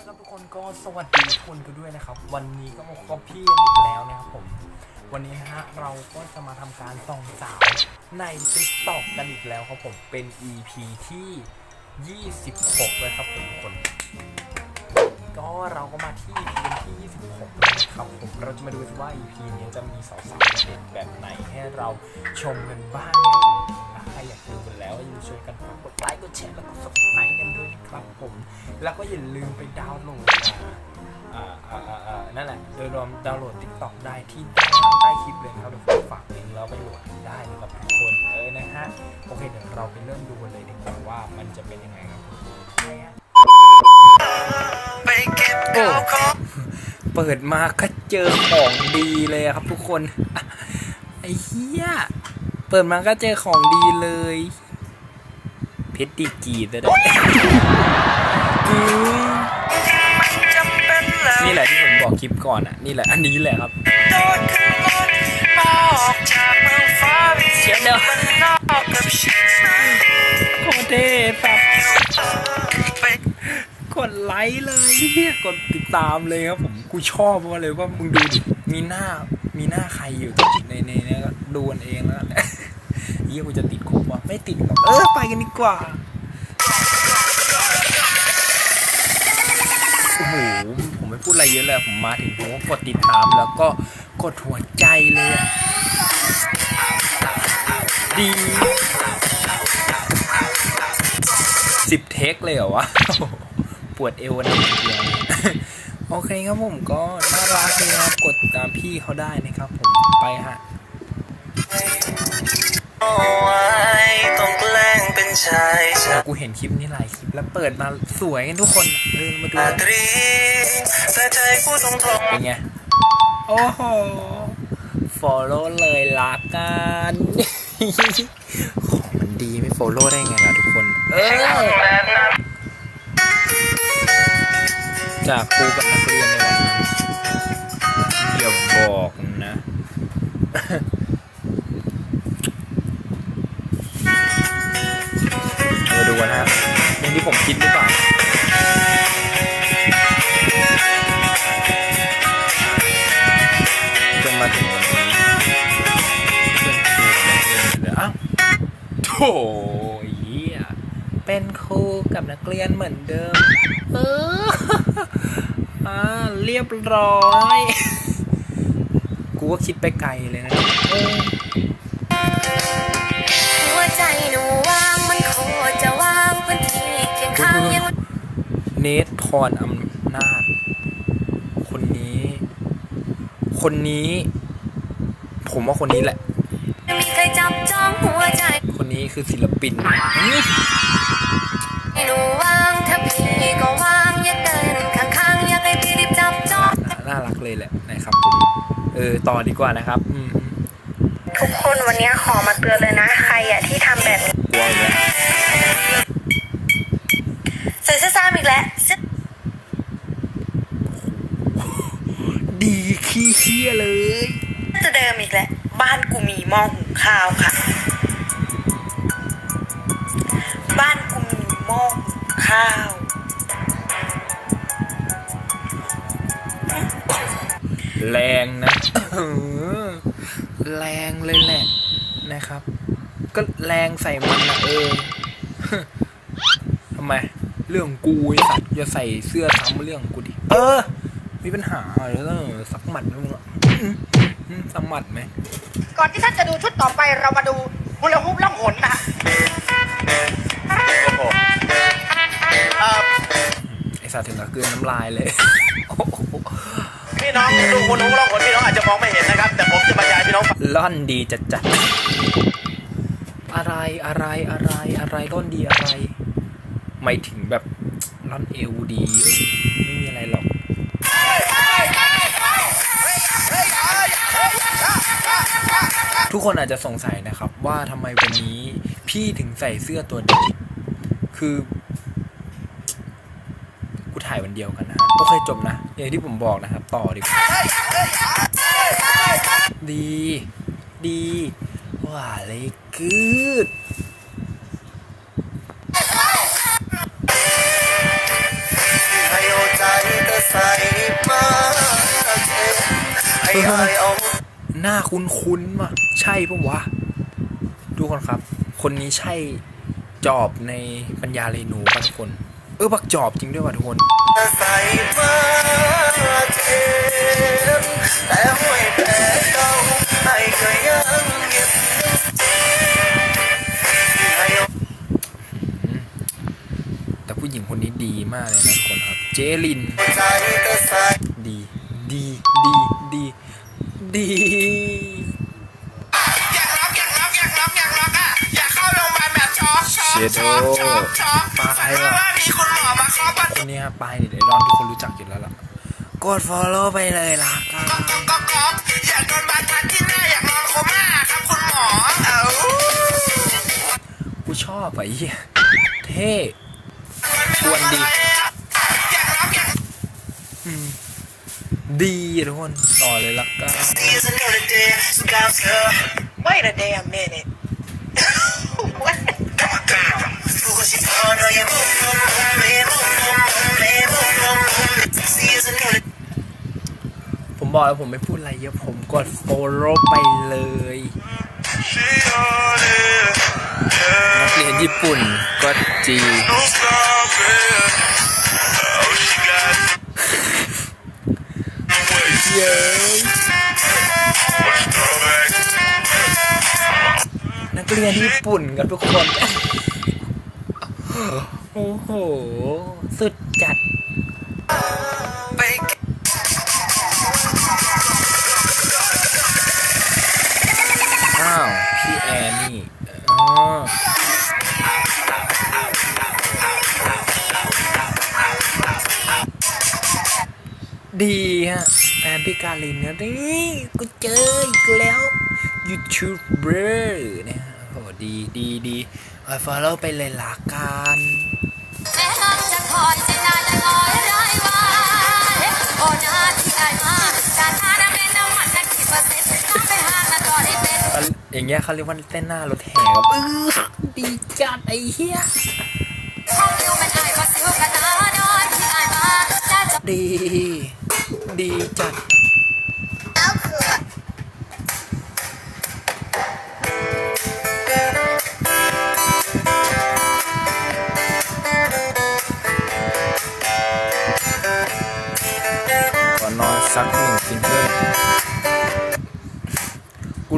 นะครับทุกคนก็สวัสดีทุกคนกันด้วยนะครับ วันนี้ก็มาพบกับพี่อีกแล้วนะครับผม วันนี้นะฮะเราก็จะมาทำการส่องสาวใน t ิ k t o k กันอีกแล้วครับผมเป็น EP ที่ 26เลยครับผมทุกคน ก็เราก็มาที่ EP ที่ 26แล้วนะครับผมเราจะมาดูว่า EP นี้จะมีสาวๆเด็ดแบบไหนให้เราชมกันบ้างนะค รับผมถ้าใครอยากดูกันแล้วอย่าลืมช่วยกันฝากกดไลค์กดแชร์แล้วก็ subscribe กันด้วยนะครับผม แล้วก็อย่าลืมไปดาวน์โหลดอ่าอ่าอ่าอ่านั่นแหละโดยรวมดาวน์โหลด TikTok ได้ที่ใต้คลิปเลยนะครับเดี๋ยวผมฝากลิงก์แล้วไปโหลดได้นะครับทุกคนเออนะฮะโอเคเดี๋ยวเราไปเริ่มดูกันเลยดีกว่าว่ามันจะเป็นยังไงครับทุกคนโอ้เปิดมาก็เจอของดีเลยอะครับทุกคน ไอ้เหี้ย เปิดมาก็เจอของดีเลย เพชรดีกรีดเลยด้วยนี่แหละที่ผมบอกคลิปก่อนอะ นี่แหละ อันนี้แหละครับเชียเดียวโคตรเท่สับกดไลค์เลยเนี่ยกดติดตามเลยครับผมกูชอบมากเลยว่ามึงดูดิมีหน้ามีหน้าใครอยู่ในในเนี้ก็ดูกันเองแล้วกัน เยี่ยกูจะติดคุกวะไม่ติดหรอกเออไปกันดีกว่าโอ้โหผมไม่พูดอะไรเยอะเลยผมมาถึงผมก็กดติดตามแล้วก็กดหัวใจเลย ดีสิบเทคเลยเหรอวะปวดเอวนนี้ทีเดียวโอเคครับผมก็น่ารักเลยนะครับกดติดตามพี่เขาได้นะครับผมไปฮะ ต้องแกล้งเป็นชายชากูเห็นคลิปนี้หลายคลิปแล้วเปิดมาสวยกันทุกคนเออมาดูตกันรีแต่ใจผู้ทรงทรงเป็นไง โอ้โห follow เลยละกันของมันดีไม่ follow ได้ไงล่ะทุกคน เออจากครูกับนักเรียนในวันนั้นอย่าบอกนะ มาดูกันนะครับอย่างที่ผมคิดหรือเปล่าจนมาถึงวันนี้เป็นครูกับนักเรียนเหลืออ้าวโถเหี้ยเป็นครูกับนักเรียนเหมือนเดิม เอออ่าเรียบร้อย กูก็คิดไปไกลเลยนะเออ เนทพรอำนาจ คนนี้ คนนี้ ผมว่าคนนี้แหละไม่มีใครจับจองหัวใจคนนี้คือศิลปินอื้อหนูว่างถ้าพี่ก็ว่างอย่าเดินข้างๆอย่าให้พี่รีบจับจองน่าน่ารักเลยแหละนะครับผมเออต่อดีกว่านะครับ อืมทุกคนวันนี้ขอมาเตือนเลยนะ ใครอะที่ทำแบบนี้ กลัวอีกแล้วานกูมีหม้อหุงข้าวค่ะ บ้านกูมีหม้อหุงข้าว แรงนะเออแรงเลยแหละนะครับ ก็แรงใส่มันนะเออทำไม เรื่องกูไอ้สัตว์จะใส่เสื้อซ้ำเรื่องกูดิ เออ มีปัญหาอะไรแล้วสักหมัดมึงอะ สักหมัดไหมก่อนที่ท่านจะดูชุดต่อไปเรามาดูฮุลาฮุปล่องหนนะฮะไอสัตว์ถึงกับกลืนน้ำลายเลยโอ้โหพี่น้องดูคุณนุ้งร้องคนพี่น้องอาจจะมองไม่เห็นนะครับ แต่ผมจะบรรยายพี่น้องฟังล่อนดีจัดจัดๆอะไรอะไรอะไรอะไรล่อนดีอะไร ไม่ถึงแบบล่อนเอวดีเออไทุกคนอาจจะสงสัยนะครับ ว่าทำไมวันนี้พี่ถึงใส่เสื้อตัวนี้ คือกูถ่ายวันเดียวกันนะโอเคจบนะอย่างที่ผมบอกนะครับ ต่อดีกว่าดี ดีว่าเลยกืด หน้าคุ้นๆว่ะใช่ปะวะดูก่อนครับ คนนี้ใช่จอบในปัญญาเรนูบางคน เออบักจอบจริงด้วยว่ะทุกคนใส่มาเจ็บแต่ห้วยแต่เก่าก็ยังเงียบแต่ผู้หญิงคนนี้ดีมากเลยนะทุกคนครับ เจลิน ดี ดี ดี ดี ดี อกช็อกเชโดช็อกช็อกช็อกตายว่ะว่ามีคุณหมอมาคาะประตูคนนี้ครับปายเน็ตไอดอลทุกคนรู้จักอยู่แล้วล่ะ กด follow ไปเลยล่ะกันก๊อกก๊อกก๊อกก๊อยากโดนบาดพันที่หน้าอยากนอนโคม่าครับคุณหมอ เอ้ากูชอบไอ้เหี้ยเท่ชวนดีอยากร้องอยากดีทุกคนต่อเลยล่ะกัน Wait a damn minute. what? ผมบอกแล้วผมไม่พูดอะไรเยอะ ผมกด follow ไปเลย She on it, นักเรียนญี่ปุ่นก็จี no stopping. Oh, she got เย้ย what's throwback. นักเรียนญี่ปุ่นกับทุกคน โอ้โห สุดจัด อ้าว พี่แอนนี่อ๋อดีฮะแฟนพี่กาลินเนี่ยนี่กูเจออีกแล้วยูทูบเบอร์เนี่ยโหดีดีดี อาฟอลโล่ไปเลยละกันแม่นางจะคอยใจนายจะคอยได้ว่าโอ้นาที่ได้มาการทาน้ำเล่นน้ำมันนักกี่เปอร์เซ็นต์น้ำไปห่างแล้วก็ได้เป็นอย่างเงี้ยเขาเรียกว่าเต้นหน้ารถแห่ครับอื้อดีจัดไอ้เหี้ยห้องอ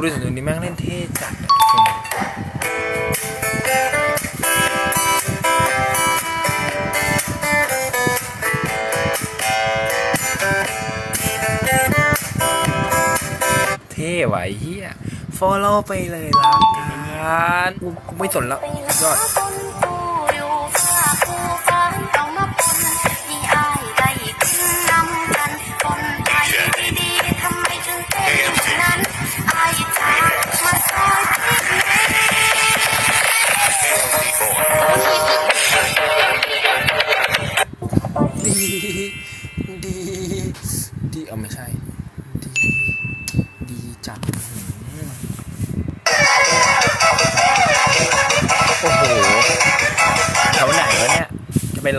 กูรู้สึกตรงนี้แม่งเล่นเท่จัดอะเท่ไหวะไอ้เฮีย follow ไปเลยละกันกูกูไม่สนแล้วสุดยอด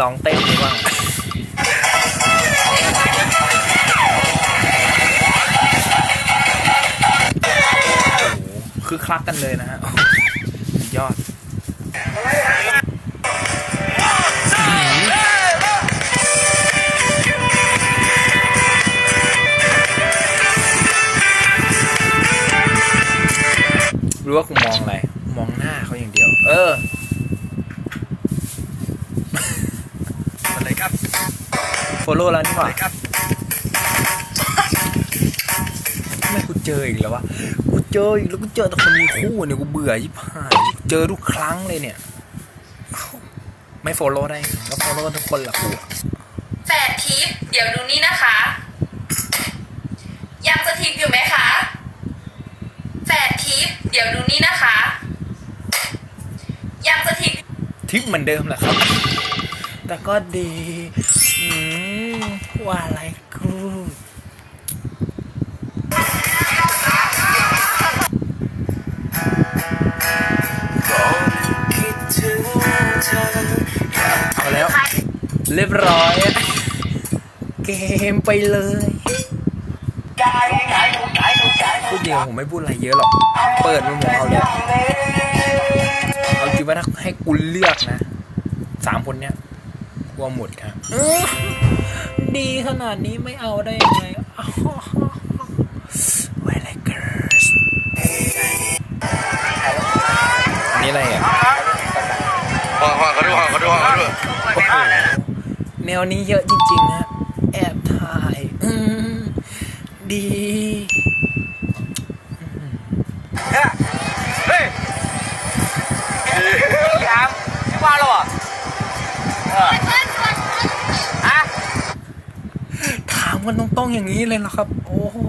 ลองเต้นดีบ้างโอ้โหคือคลักกันเลยนะฮะยอดรู้ว่ากูมองอะไร มองหน้าเขาอย่างเดียว เออ อะไร ครับโฟโล่แล้วนี่หว่าครับทำไมกูเจออีกแล้ววะกูเจออีกแล้วกูเจอแต่คนมีคู่เนี่ยกูเบื่อยิบหายเจอทุกครั้งเลยเนี่ยเอ้าไม่โฟโล่ได้ไงก็โฟโล่ทุกคนละกูอะแฝดทิปเดี๋ยวดูนี่นะคะยังจะทิปอยู่ไหมคะแฝดทิปเดี๋ยวดูนี่นะคะยังจะทิปทิปเหมือนเดิมแหละครับ แต่ก็ดีอืมว่าอะไรกูคิดถึงเธอเอาแล้ว เรียบร้อย เกมไปเลยพูดเดียวผมไม่พูดอะไรเยอะหรอก เปิดมาหมเอาเลย เอาจริงว่าถ้าให้กูเลือกนะสามคนเนี้ยก ลัวหมดครับดีขนาดนี้ไม่เอาได้ยังไงเวลเกิร์สอันนี้อะไรอะห่อห่อเขาด้วยห่อเขาด้วยห่อเขาด้วยโอ้โหแนวนี้เยอะจริงๆนะ แอบถ่ายอืมดี เฮ้ยถามไม่ว่าหรอฮะ ถาม กันตรงๆอย่างนี้เลยเหรอครับ โอ้โห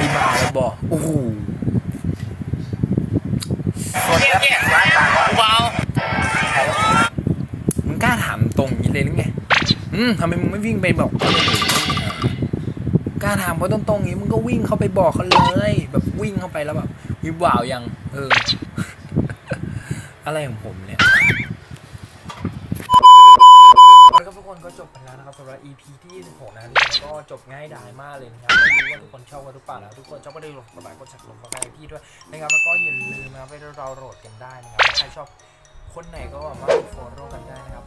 มีบาร์แล้วบอกโอ้โหเนี่ยเนี่ยเบามึงกล้าถามตรงอย่างนี้เลยหรือไงอืมทำไมมึงไม่วิ่งไปบอกกล้าถามเขาตรงๆอย่างนี้มึงก็วิ่งเข้าไปบอกเขาเลยแบบวิ่งเข้าไปแล้วแบบวิบว่าวยัง เออ อะไรของผมเนี่ย สำหรับ EP ที่26นะทุกคนก็จบง่ายดายมากเลยนะครับไม่รู้ว่าทุกคนชอบกันหรือเปล่านะทุกคนชอบก็ได้ลงกดไลค์กดแชร์ลงกดไลค์พี่ด้วยนะครับแล้วก็อย่าลืมนะครับไปเราโหลดกันได้นะครับใครชอบคนไหนก็แบบว่าโฟโต้กันได้นะครับ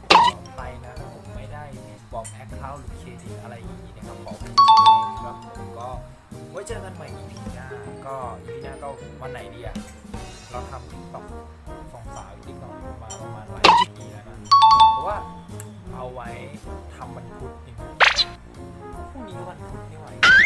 ไปนะครับผมไม่ได้บอกแอคเคาท์หรือเครดิตอะไรอย่างนี้นะครับบอกให้ครับผมก็ไว้เจอกันใหม่ EP หน้าก็ EP หน้าก็วันไหนดีอะเราทำติ๊กต็อกสองสาวติ๊กต็อกมาประมาณหลายปีแล้วนะเพราะว่า เอาไว้ทำวันพุธนี่นะพรุ่งนี้ก็วันพุธไม่ไหว